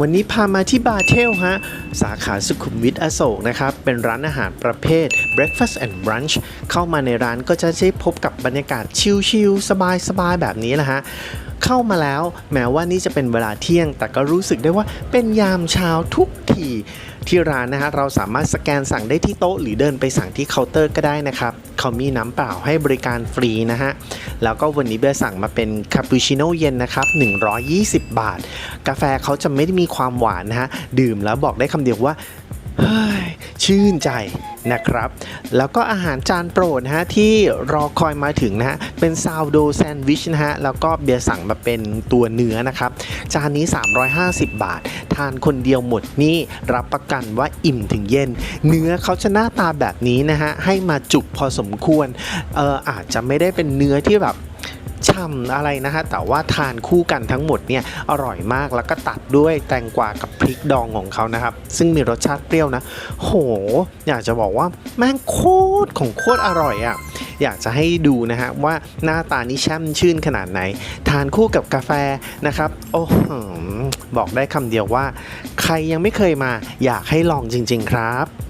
วันนี้พามาที่บาร์เทลฮะ สาขาสุขุมวิทอโศกนะครับ เป็นร้านอาหารประเภท breakfast and brunch เข้ามาในร้านก็จะได้พบกับบรรยากาศชิลๆ สบายๆ แบบนี้แหละฮะเข้ามาแล้วแม้ว่านี่จะเป็นเวลาเที่ยง แต่ก็รู้สึกได้ว่าเป็นยามเช้าทุก ทีที่ร้านนะฮะเราสามารถสแกนสั่งได้ที่โต๊ะ หรือเดินไปสั่งที่เคาน์เตอร์ก็ได้นะครับเขามีน้ำเปล่าให้บริการฟรีนะฮะแล้วก็วันนี้เบลสั่งมาเป็นคาปูชิโน่เย็นนะครับ120 บาท กาแฟเขาจะไม่ได้มีความหวานนะฮะดื่มแล้วบอกได้คำเดียวว่าเฮ้ย ชื่นใจนะครับ แล้วก็อาหารจานโปรดนะฮะที่รอคอยมาถึงนะฮะเป็นซาวโดแซนด์วิชนะฮะแล้วก็เบียร์สั่งมาเป็นตัวเนื้อนะครับ จานนี้ 350 บาท ทานคนเดียวหมดนี่รับประกันว่าอิ่มถึงเย็น เนื้อเขาจะหน้าตาแบบนี้นะฮะให้มาจุกพอสมควรเอออาจจะไม่ได้เป็นเนื้อที่แบบ ช่ำอะไรนะฮะแต่ว่าทานคู่กันทั้งหมดเนี่ยอร่อยมากแล้วก็ตัดด้วยแตงกวากับพริกดองของเขานะครับ ซึ่งมีรสชาติเปรี้ยวนะ โห อยากจะบอกว่าแม่งโคตรของโคตรอร่อยอะ่ะอยากจะให้ดูนะฮะว่าหน้าตานี่แช่มชื่นขนาดไหน ทานคู่กับกาแฟนะครับ โอ้โหบอกได้คำเดียวว่า ใครยังไม่เคยมาอยากให้ลองจริง ๆ ครับ